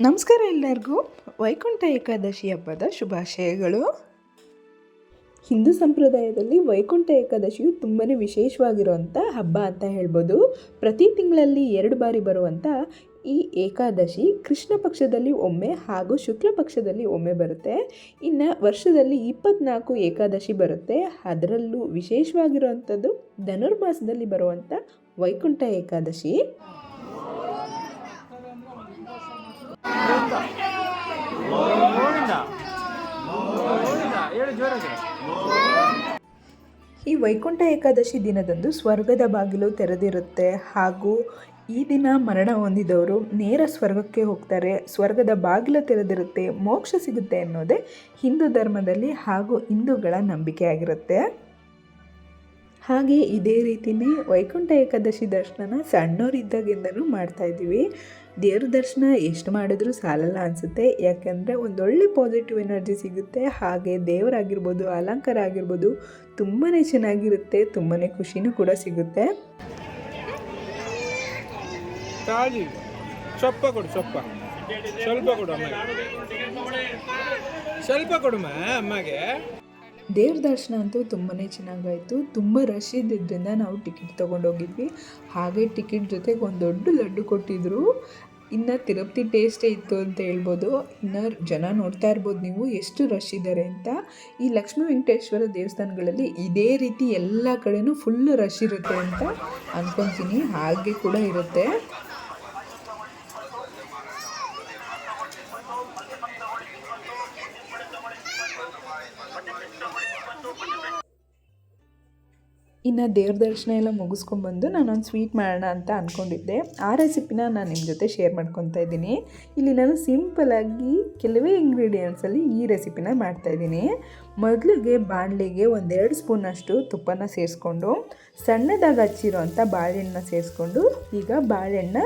ನಮಸ್ಕಾರ ಎಲ್ಲರಿಗೂ. ವೈಕುಂಠ ಏಕಾದಶಿ ಹಬ್ಬದ ಶುಭಾಶಯಗಳು. ಹಿಂದೂ ಸಂಪ್ರದಾಯದಲ್ಲಿ ವೈಕುಂಠ ಏಕಾದಶಿಯು ತುಂಬಾ ವಿಶೇಷವಾಗಿರುವಂಥ ಹಬ್ಬ ಅಂತ ಹೇಳ್ಬೋದು. ಪ್ರತಿ ತಿಂಗಳಲ್ಲಿ ಎರಡು ಬಾರಿ ಬರುವಂಥ ಈ ಏಕಾದಶಿ ಕೃಷ್ಣ ಪಕ್ಷದಲ್ಲಿ ಒಮ್ಮೆ ಹಾಗೂ ಶುಕ್ಲ ಪಕ್ಷದಲ್ಲಿ ಒಮ್ಮೆ ಬರುತ್ತೆ. ಇನ್ನು ವರ್ಷದಲ್ಲಿ ಇಪ್ಪತ್ನಾಲ್ಕು ಏಕಾದಶಿ ಬರುತ್ತೆ. ಅದರಲ್ಲೂ ವಿಶೇಷವಾಗಿರುವಂಥದ್ದು ಧನುರ್ಮಾಸದಲ್ಲಿ ಬರುವಂಥ ವೈಕುಂಠ ಏಕಾದಶಿ. ಈ ವೈಕುಂಠ ಏಕಾದಶಿ ದಿನದಂದು ಸ್ವರ್ಗದ ಬಾಗಿಲು ತೆರೆದಿರುತ್ತೆ. ಹಾಗೂ ಈ ದಿನ ಮರಣ ಹೊಂದಿದವರು ನೇರ ಸ್ವರ್ಗಕ್ಕೆ ಹೋಗ್ತಾರೆ. ಸ್ವರ್ಗದ ಬಾಗಿಲು ತೆರೆದಿರುತ್ತೆ, ಮೋಕ್ಷ ಸಿಗುತ್ತೆ ಅನ್ನೋದೇ ಹಿಂದೂ ಧರ್ಮದಲ್ಲಿ ಹಾಗೂ ಹಿಂದೂಗಳ ನಂಬಿಕೆ ಆಗಿರುತ್ತೆ ಹಾಗೆ ಇದೇ ರೀತಿಯೇ ವೈಕುಂಠ ಏಕಾದಶಿ ದರ್ಶನನ ಸಣ್ಣವರಿದ್ದಾಗಿಂದನೂ ಮಾಡ್ತಾ ಇದ್ದೀವಿ. ದೇವ್ರ ದರ್ಶನ ಎಷ್ಟು ಮಾಡಿದ್ರೂ ಸಾಲಲ್ಲ ಅನಿಸುತ್ತೆ. ಯಾಕೆಂದರೆ ಒಂದೊಳ್ಳೆ ಪಾಸಿಟಿವ್ ಎನರ್ಜಿ ಸಿಗುತ್ತೆ. ಹಾಗೆ ದೇವರಾಗಿರ್ಬೋದು, ಅಲಂಕಾರ ಆಗಿರ್ಬೋದು ತುಂಬಾ ಚೆನ್ನಾಗಿರುತ್ತೆ ತುಂಬಾ ಖುಷಿನೂ ಕೂಡ ಸಿಗುತ್ತೆ. ಸೊಪ್ಪ ಕೊಡು, ಸ್ವಲ್ಪ. ಕೊಡು ಅಮ್ಮಗೆ. ಸ್ವಲ್ಪ ಕೊಡುಮ ಅಮ್ಮಗೆ. ದೇವ್ರ ದರ್ಶನ ಅಂತೂ ತುಂಬಾ ಚೆನ್ನಾಗಾಯಿತು. ತುಂಬ ರಶ್ ಇದ್ದಿದ್ದರಿಂದ ನಾವು ಟಿಕೆಟ್ ತೊಗೊಂಡೋಗಿದ್ವಿ. ಹಾಗೆ ಟಿಕೆಟ್ ಜೊತೆಗೆ ಒಂದು ದೊಡ್ಡ ಲಡ್ಡು ಕೊಟ್ಟಿದ್ರು. ಇನ್ನು ತಿರುಪತಿ ಟೇಸ್ಟೇ ಇತ್ತು ಅಂತ ಹೇಳ್ಬೋದು. ಇನ್ನು ಜನ ನೋಡ್ತಾ ಇರ್ಬೋದು ನೀವು ಎಷ್ಟು ರಶ್ ಇದ್ದಾರೆ ಅಂತ. ಈ ಲಕ್ಷ್ಮೀ ವೆಂಕಟೇಶ್ವರ ದೇವಸ್ಥಾನಗಳಲ್ಲಿ ಇದೇ ರೀತಿ ಎಲ್ಲ ಕಡೆನೂ ಫುಲ್ ರಶ್ ಇರುತ್ತೆ ಅಂತ ಅಂದ್ಕೊತೀನಿ ಹಾಗೆ ಕೂಡ ಇರುತ್ತೆ. ಇನ್ನು ದೇವ್ರ ದರ್ಶನ ಎಲ್ಲ ಮುಗಿಸ್ಕೊಂಡ್ಬಂದು ನಾನೊಂದು ಸ್ವೀಟ್ ಮಾಡೋಣ ಅಂತ ಅಂದ್ಕೊಂಡಿದ್ದೆ ಆ ರೆಸಿಪಿನ ನಾನು ನಿಮ್ಮ ಜೊತೆ ಶೇರ್ ಮಾಡ್ಕೊತಾ ಇದ್ದೀನಿ. ಇಲ್ಲಿ ನಾನು ಸಿಂಪಲಾಗಿ ಕೆಲವೇ ಇಂಗ್ರೀಡಿಯೆಂಟ್ಸಲ್ಲಿ ಈ ರೆಸಿಪಿನ ಮಾಡ್ತಾಯಿದ್ದೀನಿ ಮೊದಲಿಗೆ ಬಾಣಲೆಗೆ ಒಂದೆರಡು ಸ್ಪೂನಷ್ಟು ತುಪ್ಪನ ಸೇರಿಸ್ಕೊಂಡು, ಸಣ್ಣದಾಗಿ ಹಚ್ಚಿರೋಂಥ ಬಾಳೆಹಣ್ಣನ್ನ ಸೇರಿಸ್ಕೊಂಡು, ಈಗ ಬಾಳೆಹಣ್ಣ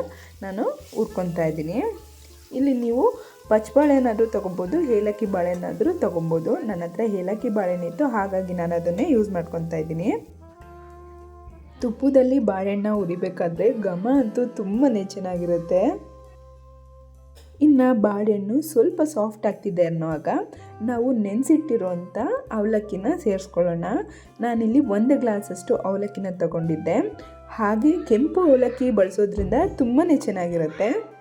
ನಾನು ಹುರ್ಕೊತಾ ಇದ್ದೀನಿ. ಇಲ್ಲಿ ನೀವು ಪಚ್ಚಬಾಳೆನಾದರೂ ತೊಗೊಬೋದು, ಏಲಕ್ಕಿ ಬಾಳೆನಾದರೂ ತೊಗೊಬೋದು. ನನ್ನ ಹತ್ರ ಏಲಕ್ಕಿ ಬಾಳೆನಿತ್ತು ಹಾಗಾಗಿ ನಾನು ಅದನ್ನೇ ಯೂಸ್ ಮಾಡ್ಕೊತಾ ಇದ್ದೀನಿ. ತುಪ್ಪದಲ್ಲಿ ಬಾಳೆಹಣ್ಣ ಹುರಿಬೇಕಾದ್ರೆ ಘಮ ಅಂತೂ ತುಂಬಾ ಚೆನ್ನಾಗಿರುತ್ತೆ. ಇನ್ನು ಬಾಳೆಹಣ್ಣು ಸ್ವಲ್ಪ ಸಾಫ್ಟ್ ಆಗ್ತಿದೆ ಅನ್ನೋವಾಗ ನಾವು ನೆನೆಸಿಟ್ಟಿರೋಂಥ ಅವಲಕ್ಕಿನ ಸೇರಿಸ್ಕೊಳ್ಳೋಣ. ನಾನಿಲ್ಲಿ ಒಂದು ಗ್ಲಾಸಷ್ಟು ಅವಲಕ್ಕಿನ ತಗೊಂಡಿದ್ದೆ. ಹಾಗೆ ಕೆಂಪು ಅವಲಕ್ಕಿ ಬಳಸೋದ್ರಿಂದ ತುಂಬಾ ಚೆನ್ನಾಗಿರುತ್ತೆ.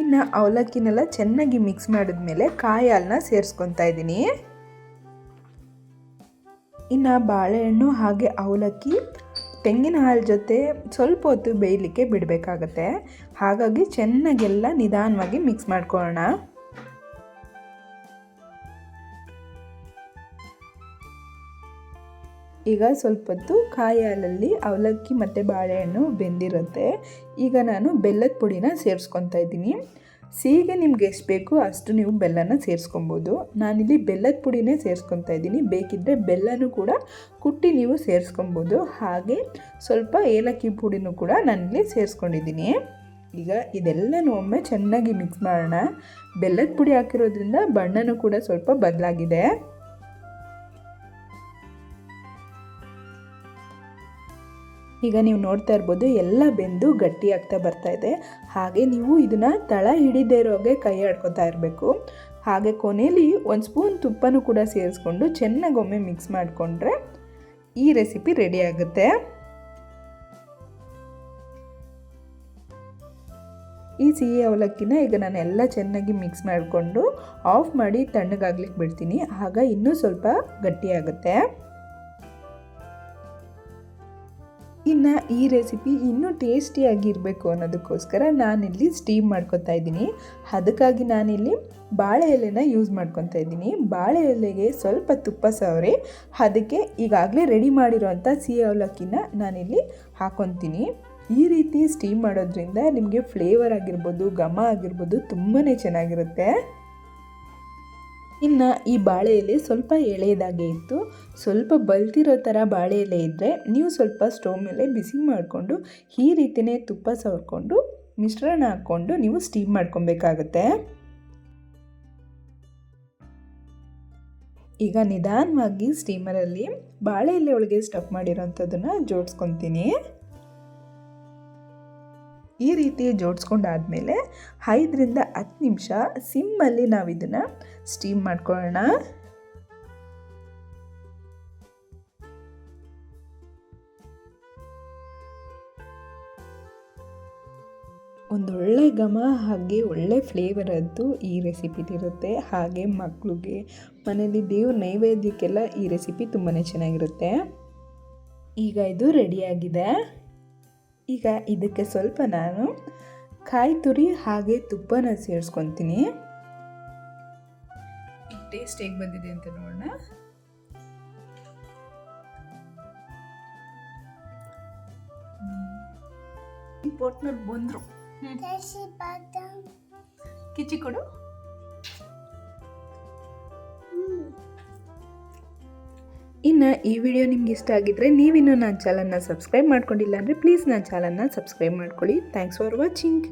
ಇನ್ನು ಅವಲಕ್ಕಿನೆಲ್ಲ ಚೆನ್ನಾಗಿ ಮಿಕ್ಸ್ ಮಾಡಿದ್ಮೇಲೆ ಕಾಯಿ ಹಾಲನ್ನ ಸೇರಿಸ್ಕೊತಾ ಇದ್ದೀನಿ. ಇನ್ನು ಬಾಳೆಹಣ್ಣು ಹಾಗೆ ಅವಲಕ್ಕಿ ತೆಂಗಿನ ಹಾಲು ಜೊತೆ ಸ್ವಲ್ಪ ಹೊತ್ತು ಬೇಯಲಿಕ್ಕೆ ಬಿಡಬೇಕಾಗತ್ತೆ. ಹಾಗಾಗಿ ಚೆನ್ನಾಗೆಲ್ಲ ನಿಧಾನವಾಗಿ ಮಿಕ್ಸ್ ಮಾಡ್ಕೊಳ್ಳೋಣ. ಈಗ ಸ್ವಲ್ಪ ಹೊತ್ತು ಕಾಯಿ ಹಾಲಲ್ಲಿ ಅವಲಕ್ಕಿ ಮತ್ತು ಬಾಳೆಹಣ್ಣು ಬೆಂದಿರುತ್ತೆ. ಈಗ ನಾನು ಬೆಲ್ಲದ ಪುಡಿನ ಸೇರಿಸ್ಕೊತಾ ಇದ್ದೀನಿ. ಸಿಹಿಗೆ ನಿಮ್ಗೆ ಎಷ್ಟು ಬೇಕು ಅಷ್ಟು ನೀವು ಬೆಲ್ಲನ ಸೇರಿಸ್ಕೊಬೋದು. ನಾನಿಲ್ಲಿ ಬೆಲ್ಲದ ಪುಡಿನೇ ಸೇರಿಸ್ಕೊತಾ ಇದ್ದೀನಿ. ಬೇಕಿದ್ದರೆ ಬೆಲ್ಲನೂ ಕೂಡ ಕುಟ್ಟಿ ನೀವು ಸೇರಿಸ್ಕೊಬೋದು. ಹಾಗೆ ಸ್ವಲ್ಪ ಏಲಕ್ಕಿ ಪುಡಿನೂ ಕೂಡ ನಾನಿಲ್ಲಿ ಸೇರಿಸ್ಕೊಂಡಿದ್ದೀನಿ. ಈಗ ಇದೆಲ್ಲನೂ ಒಮ್ಮೆ ಚೆನ್ನಾಗಿ ಮಿಕ್ಸ್ ಮಾಡೋಣ. ಬೆಲ್ಲದ ಪುಡಿ ಹಾಕಿರೋದ್ರಿಂದ ಬಣ್ಣನೂ ಕೂಡ ಸ್ವಲ್ಪ ಬದಲಾಗಿದೆ. ಈಗ ನೀವು ನೋಡ್ತಾ ಇರ್ಬೋದು ಎಲ್ಲ ಬೆಂದು ಗಟ್ಟಿ ಆಗ್ತಾ ಬರ್ತಾ ಇದೆ. ಹಾಗೆ ನೀವು ಇದನ್ನು ತಳ ಹಿಡಿದೇ ಇರೋಗೆ ಕೈ ಆಡ್ಕೊತಾ ಇರಬೇಕು. ಹಾಗೆ ಕೊನೆಯಲ್ಲಿ ಒಂದು ಸ್ಪೂನ್ ತುಪ್ಪನೂ ಕೂಡ ಸೇರಿಸ್ಕೊಂಡು ಚೆನ್ನಾಗಿ ಒಮ್ಮೆ ಮಿಕ್ಸ್ ಮಾಡಿಕೊಂಡ್ರೆ ಈ ರೆಸಿಪಿ ರೆಡಿ ಆಗುತ್ತೆ. ಈ ಸಿಹಿ ಅವಲಕ್ಕಿನ ಈಗ ನಾನು ಎಲ್ಲ ಚೆನ್ನಾಗಿ ಮಿಕ್ಸ್ ಮಾಡಿಕೊಂಡು ಆಫ್ ಮಾಡಿ ತಣ್ಣಗಾಗ್ಲಿಕ್ಕೆ ಬಿಡ್ತೀನಿ. ಆಗ ಇನ್ನೂ ಸ್ವಲ್ಪ ಗಟ್ಟಿಯಾಗುತ್ತೆ ಇನ್ನು ಈ ರೆಸಿಪಿ ಇನ್ನೂ ಟೇಸ್ಟಿಯಾಗಿರಬೇಕು ಅನ್ನೋದಕ್ಕೋಸ್ಕರ ನಾನಿಲ್ಲಿ ಸ್ಟೀಮ್ ಮಾಡ್ಕೊತಾ ಇದ್ದೀನಿ. ಅದಕ್ಕಾಗಿ ನಾನಿಲ್ಲಿ ಬಾಳೆ ಎಲೆನ ಯೂಸ್ ಮಾಡ್ಕೊತಾ ಇದ್ದೀನಿ. ಬಾಳೆ ಎಲೆಗೆ ಸ್ವಲ್ಪ ತುಪ್ಪ ಸವರಿ. ಅದಕ್ಕೆ ಈಗಾಗಲೇ ರೆಡಿ ಮಾಡಿರೋಂಥ ಸಿಹಿ ಅವಲಕ್ಕಿನ ನಾನಿಲ್ಲಿ ಹಾಕೊತೀನಿ. ಈ ರೀತಿ ಸ್ಟೀಮ್ ಮಾಡೋದ್ರಿಂದ ನಿಮಗೆ ಫ್ಲೇವರ್ ಆಗಿರ್ಬೋದು, ಘಮ ಆಗಿರ್ಬೋದು ತುಂಬಾ ಚೆನ್ನಾಗಿರುತ್ತೆ. ಇನ್ನು ಈ ಬಾಳೆ ಎಲೆ ಸ್ವಲ್ಪ ಎಳೆಯದಾಗೆ ಇತ್ತು. ಸ್ವಲ್ಪ ಬಲ್ತಿರೋ ಥರ ಬಾಳೆ ಎಲೆ ಇದ್ದರೆ ನೀವು ಸ್ವಲ್ಪ ಸ್ಟೋವ್ ಮೇಲೆ ಬಿಸಿ ಮಾಡಿಕೊಂಡು ಈ ರೀತಿಯೇ ತುಪ್ಪ ಸವರ್ಕೊಂಡು ಮಿಶ್ರಣ ಹಾಕ್ಕೊಂಡು ನೀವು ಸ್ಟೀಮ್ ಮಾಡ್ಕೊಬೇಕಾಗತ್ತೆ. ಈಗ ನಿಧಾನವಾಗಿ ಸ್ಟೀಮರಲ್ಲಿ ಬಾಳೆ ಎಲೆ ಒಳಗೆ ಸ್ಟಫ್ ಮಾಡಿರೋಂಥದ್ದನ್ನು ಜೋಡಿಸ್ಕೊತೀನಿ. ಈ ರೀತಿ ಜೋಡಿಸ್ಕೊಂಡಾದ್ಮೇಲೆ ಐದರಿಂದ ಹತ್ತು ನಿಮಿಷ ಸಿಮ್ಮಲ್ಲಿ ನಾವು ಇದನ್ನು ಸ್ಟೀಮ್ ಮಾಡ್ಕೊಳ್ಳೋಣ. ಒಂದೊಳ್ಳೆ ಘಮ ಹಾಗೆ ಒಳ್ಳೆ ಫ್ಲೇವರದ್ದು ಈ ರೆಸಿಪಿಲಿರುತ್ತೆ ಹಾಗೆ ಮಕ್ಕಳಿಗೆ ಮನೇಲಿ ದೇವ್ರ ನೈವೇದ್ಯಕ್ಕೆಲ್ಲ ಈ ರೆಸಿಪಿ ತುಂಬಾ ಚೆನ್ನಾಗಿರುತ್ತೆ. ಈಗ ಇದು ರೆಡಿಯಾಗಿದೆ ಈಗ ಇದಕ್ಕೆ ಸ್ವಲ್ಪ ನಾನು ಕಾಯಿ ತುರಿ ಹಾಗೆ ತುಪ್ಪನ ಸೇರಿಸ್ಕೊತೀನಿ. ಟೇಸ್ಟ್ ಹೇಗೆ ಬಂದಿದೆ ಅಂತ ನೋಡೋಣ. ಪೋಟ್ನವ್ರು ಬಂದರು. ಕಿಚಿ ಕೊಡು. ಇನ್ನು ಈ ವಿಡಿಯೋ ನಿಮ್ಗೆ ಇಷ್ಟ ಆಗಿದ್ರೆ ನೀವಿನ್ನೂ ನನ್ನ ಚಾನಲ್ನ ಸಬ್ಸ್ಕ್ರೈಬ್ ಮಾಡ್ಕೊಂಡಿಲ್ಲ ಅಂದರೆ ಪ್ಲೀಸ್ ನನ್ನ ಚಾನಲ್ನ ಸಬ್ಸ್ಕ್ರೈಬ್ ಮಾಡ್ಕೊಳ್ಳಿ. Thanks for watching